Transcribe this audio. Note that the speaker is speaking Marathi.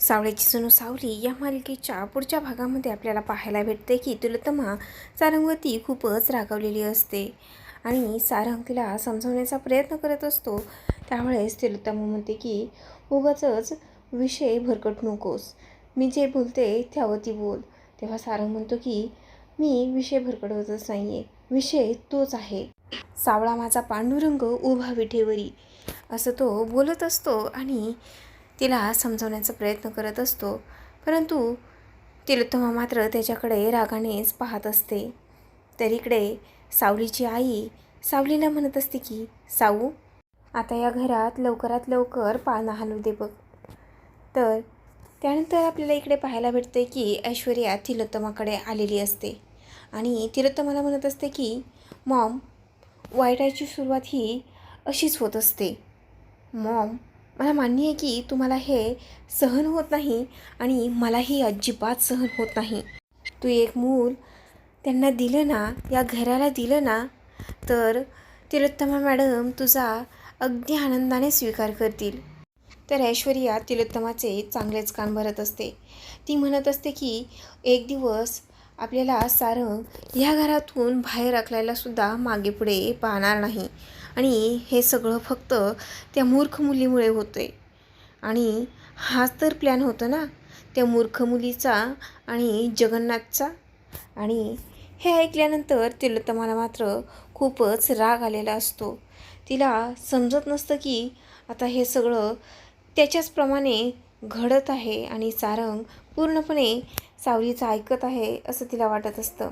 सावळ्याची सुनू सावली या मालिकेच्या पुढच्या भागामध्ये आपल्याला पाहायला भेटते की तुलतमा सारंगवती खूपच रागावलेली असते. आणि सारंग तिला समजवण्याचा प्रयत्न करत असतो. त्यावेळेस तिलोत्तमा म्हणते की उगाचच विषय भरकट नकोस. मी जे बोलते त्यावरती बोल. तेव्हा सारंग म्हणतो की मी विषय भरकटवतच नाही आहे विषय तोच आहे. सावळा माझा पांडुरंग उभा विठेवरी. असं तो बोलत असतो आणि तिला समजवण्याचा प्रयत्न करत असतो. परंतु तिलोत्तमा मात्र त्याच्याकडे रागानेच पाहत असते. तर इकडे सावलीची आई सावलीला म्हणत असते की साऊ आता या घरात लवकरात लवकर पाळणा हलू दे बघ. तर त्यानंतर आपल्याला इकडे पाहायला भेटते की ऐश्वर्या तिलोत्तमाकडे आलेली असते. आणि तिलोत्तमाला म्हणत असते की मॉम वाईटाची सुरुवात ही अशीच होत असते. मॉम मला मान्य आहे की तुम्हाला हे सहन होत नाही आणि मलाही अजिबात सहन होत नाही. तू एक मूल त्यांना दिलं ना या घराला दिलं ना तर तिलोत्तमा मॅडम तुझा अगदी आनंदाने स्वीकार करतील. तर ऐश्वर्या तिलोत्तमाचे चांगलेच कान भरत असते. ती म्हणत असते की एक दिवस आपल्याला सारंग ह्या घरातून बाहेर राखलायला सुद्धा मागे पुढे पाहणार नाही. आणि हे सगळं फक्त त्या मूर्ख मुलीमुळे होतं आहे आणि हाच तर प्लॅन होता ना त्या मूर्ख मुलीचा आणि जगन्नाथचा. आणि हे ऐकल्यानंतर तिलोत्तमाला मात्र खूपच राग आलेला असतो. तिला समजत नसतं की आता हे सगळं त्याच्याचप्रमाणे घडत आहे आणि सारंग पूर्णपणे सावलीचं ऐकत आहे असं तिला वाटत असतं.